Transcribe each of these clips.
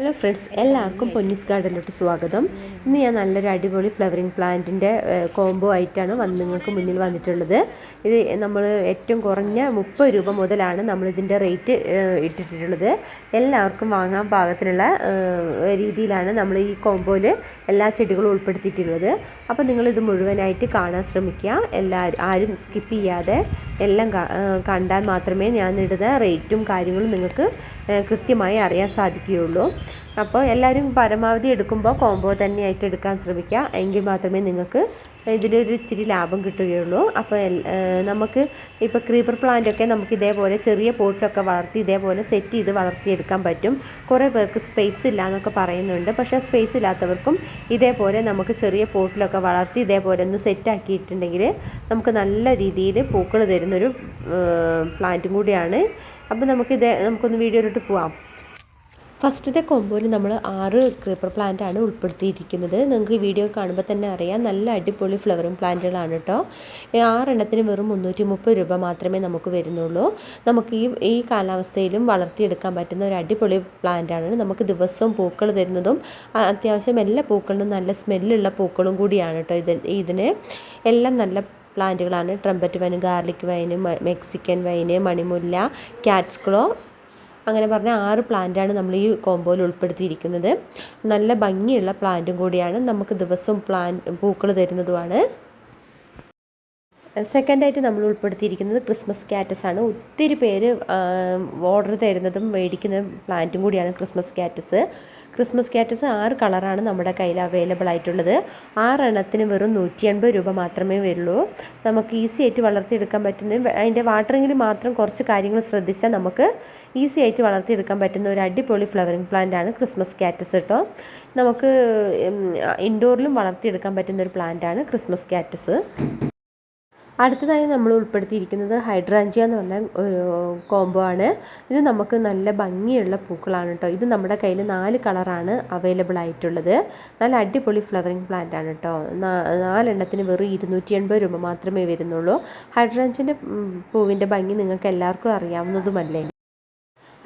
Hello friends എല്ലാവർക്കും പൊന്നിസ് ഗാർഡനിലോട്ട് സ്വാഗതം. ഇന്ന് ഞാൻ നല്ലൊരു അടിപൊളി ഫ്ലവറിങ് പ്ലാന്റിന്റെ കോംബോ ആയിട്ടാണ് വന്ന് നിങ്ങൾക്ക് മുന്നിൽ വന്നിട്ടുള്ളത്. ഇത് നമ്മൾ ഏറ്റവും കുറഞ്ഞ മുപ്പത് രൂപ മുതലാണ് നമ്മളിതിന്റെ റേറ്റ് ഇട്ടിട്ടുള്ളത്. എല്ലാവർക്കും വാങ്ങാൻ പാകത്തിനുള്ള രീതിയിലാണ് നമ്മൾ ഈ കോംബോയിൽ എല്ലാ ചെടികളും ഉൾപ്പെടുത്തിയിട്ടുള്ളത്. അപ്പോൾ നിങ്ങളിത് മുഴുവനായിട്ട് കാണാൻ ശ്രമിക്കുക. എല്ലാവരും ആരും സ്കിപ്പ് ചെയ്യാതെ എല്ലാം കണ്ടാൽ മാത്രമേ ഞാൻ ഇടുന്ന റേറ്റും കാര്യങ്ങളും നിങ്ങൾക്ക് കൃത്യമായി അറിയാൻ സാധിക്കുകയുള്ളൂ. അപ്പോൾ എല്ലാവരും പരമാവധി എടുക്കുമ്പോൾ കോംബോ തന്നെയായിട്ട് എടുക്കാൻ ശ്രമിക്കുക. എങ്കിൽ മാത്രമേ നിങ്ങൾക്ക് ഇതിലൊരു ഇച്ചിരി ലാഭം കിട്ടുകയുള്ളൂ. അപ്പോൾ നമുക്ക് ഇപ്പോൾ ക്രീപ്പർ പ്ലാന്റ് ഒക്കെ നമുക്ക് ഇതേപോലെ ചെറിയ പോട്ടിലൊക്കെ വളർത്തി ഇതേപോലെ സെറ്റ് ചെയ്ത് വളർത്തിയെടുക്കാൻ പറ്റും. കുറേ പേർക്ക് സ്പേസ് ഇല്ല എന്നൊക്കെ പറയുന്നുണ്ട്. പക്ഷേ സ്പേസ് ഇല്ലാത്തവർക്കും ഇതേപോലെ നമുക്ക് ചെറിയ പോട്ടിലൊക്കെ വളർത്തി ഇതേപോലെ ഒന്ന് സെറ്റാക്കിയിട്ടുണ്ടെങ്കിൽ നമുക്ക് നല്ല രീതിയിൽ പൂക്കൾ തരുന്നൊരു പ്ലാന്റും കൂടിയാണ്. അപ്പോൾ നമുക്ക് ഇതേ നമുക്കൊന്ന് വീഡിയോയിലോട്ട് പോവാം. ഫസ്റ്റത്തെ കൊമ്പോയിൽ നമ്മൾ ആറ് ക്രീപ്പർ പ്ലാന്റ് ആണ് ഉൾപ്പെടുത്തിയിരിക്കുന്നത്. നിങ്ങൾക്ക് ഈ വീഡിയോ കാണുമ്പോൾ തന്നെ അറിയാം. നല്ല അടിപൊളി ഫ്ലവറിങ് പ്ലാന്റുകളാണ് കേട്ടോ ആറെണ്ണത്തിന് വെറും മുന്നൂറ്റി മുപ്പത് രൂപ മാത്രമേ നമുക്ക് വരുന്നുള്ളൂ. നമുക്ക് ഈ ഈ കാലാവസ്ഥയിലും വളർത്തിയെടുക്കാൻ പറ്റുന്ന ഒരു അടിപൊളി പ്ലാന്റ് ആണ്. നമുക്ക് ദിവസവും പൂക്കൾ തരുന്നതും അത്യാവശ്യം എല്ലാ പൂക്കളിലും നല്ല സ്മെല്ലുള്ള പൂക്കളും കൂടിയാണ് കേട്ടോ ഇത് ഇതിന്. എല്ലാം നല്ല പ്ലാന്റുകളാണ് trumpet vine garlic vine Mexican vine മണിമുല്ല cat's claw അങ്ങനെ പറഞ്ഞ ആറ് പ്ലാന്റാണ് നമ്മൾ ഈ കോമ്പോയിൽ ഉൾപ്പെടുത്തിയിരിക്കുന്നത്. നല്ല ഭംഗിയുള്ള പ്ലാന്റും കൂടിയാണ്. നമുക്ക് ദിവസവും പ്ലാൻ പൂക്കൾ തരുന്നതുമാണ്. സെക്കൻഡായിട്ട് നമ്മൾ ഉൾപ്പെടുത്തിയിരിക്കുന്നത് ക്രിസ്മസ് കാറ്റസ് ആണ്. ഒത്തിരി പേര് ഓർഡർ തരുന്നതും മേടിക്കുന്ന പ്ലാന്റും കൂടിയാണ് ക്രിസ്മസ് കാറ്റസ്. ക്രിസ്മസ് കാറ്റസ് ആറ് കളറാണ് നമ്മുടെ കയ്യിൽ അവൈലബിൾ ആയിട്ടുള്ളത്. ആറെണ്ണത്തിന് വെറും നൂറ്റി എൺപത് രൂപ മാത്രമേ വരുള്ളൂ. നമുക്ക് ഈസി ആയിട്ട് വളർത്തിയെടുക്കാൻ പറ്റുന്ന അതിന്റെ വാട്ടറിങ്ങിൽ മാത്രം കുറച്ച് കാര്യങ്ങൾ ശ്രദ്ധിച്ചാൽ നമുക്ക് ഈസി ആയിട്ട് വളർത്തിയെടുക്കാൻ പറ്റുന്ന ഒരു അടിപൊളി ഫ്ലവറിങ് പ്ലാന്റ് ആണ് ക്രിസ്മസ് കാറ്റസ് കേട്ടോ. നമുക്ക് ഇൻഡോറിലും വളർത്തിയെടുക്കാൻ പറ്റുന്ന ഒരു പ്ലാന്റ് ആണ് ക്രിസ്മസ് കാറ്റസ്. അടുത്തതായി നമ്മൾ ഉൾപ്പെടുത്തിയിരിക്കുന്നത് ഹൈഡ്രാഞ്ചിയ എന്ന് പറഞ്ഞ ഒരു കോംബോ ആണ്. ഇത് നമുക്ക് നല്ല ഭംഗിയുള്ള പൂക്കളാണ് കേട്ടോ ഇത് നമ്മുടെ കയ്യിൽ നാല് കളറാണ് അവൈലബിൾ ആയിട്ടുള്ളത്. നല്ല അടിപൊളി ഫ്ലവറിങ് പ്ലാന്റ് ആണ് കേട്ടോ നാലെണ്ണത്തിന് വെറും ഇരുന്നൂറ്റി എൺപത് രൂപ മാത്രമേ വരുന്നുള്ളൂ. ഹൈഡ്രാഞ്ചിന്റെ പൂവിന്റെ ഭംഗി നിങ്ങൾക്ക് എല്ലാവർക്കും അറിയാവുന്നതുമല്ലേ?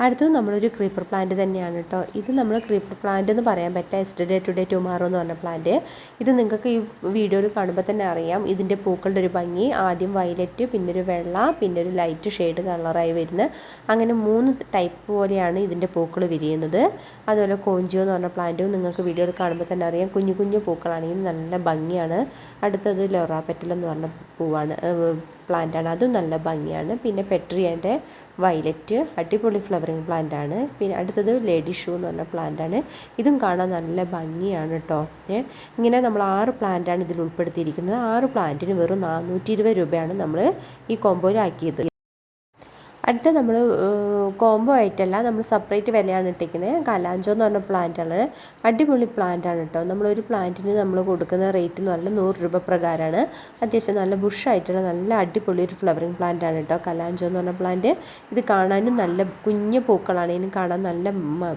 അടുത്തത് നമ്മളൊരു ക്രീപ്പർ പ്ലാന്റ് തന്നെയാണ് കേട്ടോ ഇത് നമ്മൾ ക്രീപ്പർ പ്ലാന്റ് എന്ന് പറയാൻ പറ്റുക എസ്റ്റർഡേ ടുഡേ ടുമാറോ എന്ന് പറഞ്ഞ പ്ലാന്റ് ഇത് നിങ്ങൾക്ക് ഈ വീഡിയോയിൽ കാണുമ്പോൾ തന്നെ അറിയാം. ഇതിന്റെ പൂക്കളുടെ ഒരു ഭംഗി ആദ്യം വയലറ്റ് പിന്നെ ഒരു വെള്ള പിന്നെ ഒരു ലൈറ്റ് ഷെയ്ഡ് കളറായി വരുന്ന അങ്ങനെ മൂന്ന് ടൈപ്പ് പോലെയാണ് ഇതിന്റെ പൂക്കൾ വിരിയുന്നത്. അതുപോലെ കോഞ്ചിയോ എന്ന് പറഞ്ഞ പ്ലാന്റും നിങ്ങൾക്ക് വീഡിയോയിൽ കാണുമ്പോൾ തന്നെ അറിയാം. കുഞ്ഞു കുഞ്ഞു പൂക്കളാണെങ്കിൽ നല്ല ഭംഗിയാണ്. അടുത്തത് ലൊറ പെറ്റൽ എന്ന് പറഞ്ഞ പൂവാണ്. പ്ലാന്റ് ആണ്. അതും നല്ല ഭംഗിയാണ്. പിന്നെ പെട്രിയന്റെ വയലറ്റ് അടിപൊളി ഫ്ലവറിങ് ആണ്. പിന്നെ അടുത്തത് ലേഡി ഷൂ എന്ന് പറഞ്ഞ ആണ്. ഇതും കാണാൻ നല്ല ഭംഗിയാണ് കേട്ടോ ഇങ്ങനെ നമ്മൾ ആറ് പ്ലാന്റ് ആണ് ഇതിൽ ഉൾപ്പെടുത്തിയിരിക്കുന്നത്. ആറ് പ്ലാന്റിന് വെറും നാനൂറ്റി രൂപയാണ് നമ്മൾ ഈ കോമ്പോയിലാക്കിയത് അടുത്ത നമ്മൾ കോംബോ ആയിട്ടല്ല നമ്മൾ സെപ്പറേറ്റ് വിലയാണ് ഇട്ടിരിക്കുന്നത് കലാഞ്ചോ എന്ന് പറഞ്ഞ പ്ലാന്റാണ് അടിപൊളി പ്ലാന്റാണ് കേട്ടോ നമ്മളൊരു പ്ലാന്റിന് നമ്മൾ കൊടുക്കുന്ന റേറ്റ് എന്ന് പറഞ്ഞാൽ നൂറ് രൂപ പ്രകാരമാണ് അത്യാവശ്യം നല്ല ബുഷായിട്ടുള്ള നല്ല അടിപൊളി ഒരു ഫ്ലവറിങ് പ്ലാന്റാണ് കേട്ടോ കലാഞ്ചോ എന്ന് പറഞ്ഞ പ്ലാന്റ് ഇത് കാണാനും നല്ല കുഞ്ഞു പൂക്കളാണ് ഇതിന് കാണാൻ നല്ല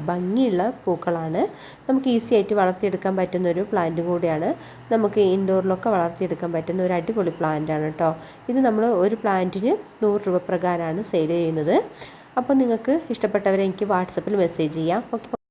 ഭംഗിയുള്ള പൂക്കളാണ്. നമുക്ക് ഈസി ആയിട്ട് വളർത്തിയെടുക്കാൻ പറ്റുന്ന ഒരു പ്ലാന്റും കൂടിയാണ്. നമുക്ക് ഇൻഡോറിലൊക്കെ വളർത്തിയെടുക്കാൻ പറ്റുന്ന ഒരു അടിപൊളി പ്ലാന്റാണ് കേട്ടോ ഇത് നമ്മൾ ഒരു പ്ലാന്റിന് നൂറ് രൂപ പ്രകാരമാണ് സെയിൽ ചെയ്യുന്നത്. അപ്പോൾ നിങ്ങൾക്ക് ഇഷ്ടപ്പെട്ടവരെ എനിക്ക് വാട്സപ്പിൽ മെസ്സേജ് ചെയ്യാം. ഓക്കെ.